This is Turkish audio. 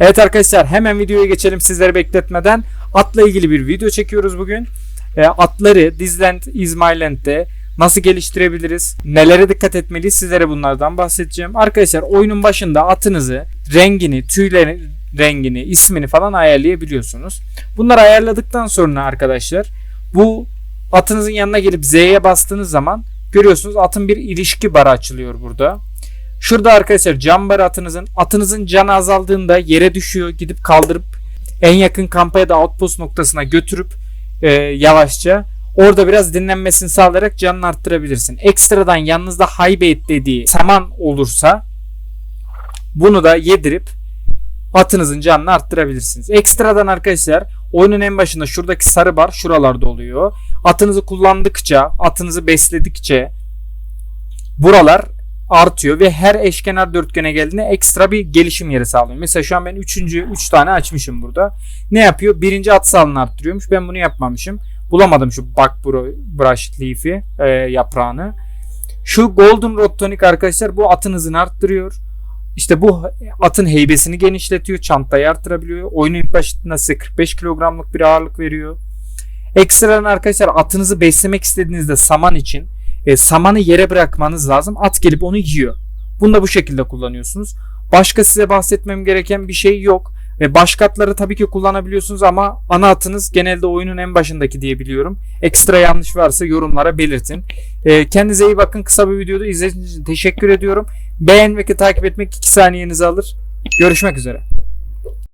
Evet arkadaşlar hemen videoya geçelim sizleri bekletmeden. Atla ilgili bir video çekiyoruz bugün. E, atları Disland, Ismailand'de nasıl geliştirebiliriz? Nelere dikkat etmeliyiz? Sizlere bunlardan bahsedeceğim. Arkadaşlar oyunun başında atınızı, rengini, tüyleri rengini, ismini falan ayarlayabiliyorsunuz. Bunları ayarladıktan sonra arkadaşlar bu atınızın yanına gelip Z'ye bastığınız zaman görüyorsunuz atın bir ilişki barı açılıyor burada. Şurada arkadaşlar can barı atınızın atınızın canı azaldığında yere düşüyor. Gidip kaldırıp en yakın kampa ya da outpost noktasına götürüp e, yavaşça orada biraz dinlenmesini sağlayarak canını arttırabilirsin. Ekstradan yanınızda haybet dediği saman olursa bunu da yedirip atınızın canını arttırabilirsiniz. Ekstradan arkadaşlar oyunun en başında şuradaki sarı bar şuralarda oluyor. Atınızı kullandıkça, atınızı besledikçe buralar artıyor ve her eşkenar dörtgene geldiğinde ekstra bir gelişim yeri sağlıyor. Mesela şu an ben 3. 3 tane açmışım burada. Ne yapıyor? Birinci at sağlığını arttırıyormuş. Ben bunu yapmamışım. Bulamadım şu bak brush leaf'i e, yaprağını. Şu golden rod tonic arkadaşlar bu atın hızını arttırıyor. İşte bu atın heybesini genişletiyor. Çantayı arttırabiliyor. Oyunun ilk başında size 45 kilogramlık bir ağırlık veriyor. Ekstradan arkadaşlar atınızı beslemek istediğinizde saman için e, samanı yere bırakmanız lazım. At gelip onu yiyor. Bunu da bu şekilde kullanıyorsunuz. Başka size bahsetmem gereken bir şey yok. Ve başka atları tabii ki kullanabiliyorsunuz ama ana atınız genelde oyunun en başındaki diye biliyorum. Ekstra yanlış varsa yorumlara belirtin. E, kendinize iyi bakın. Kısa bir videoda izlediğiniz için teşekkür ediyorum. Beğenmek ve takip etmek 2 saniyenizi alır. Görüşmek üzere.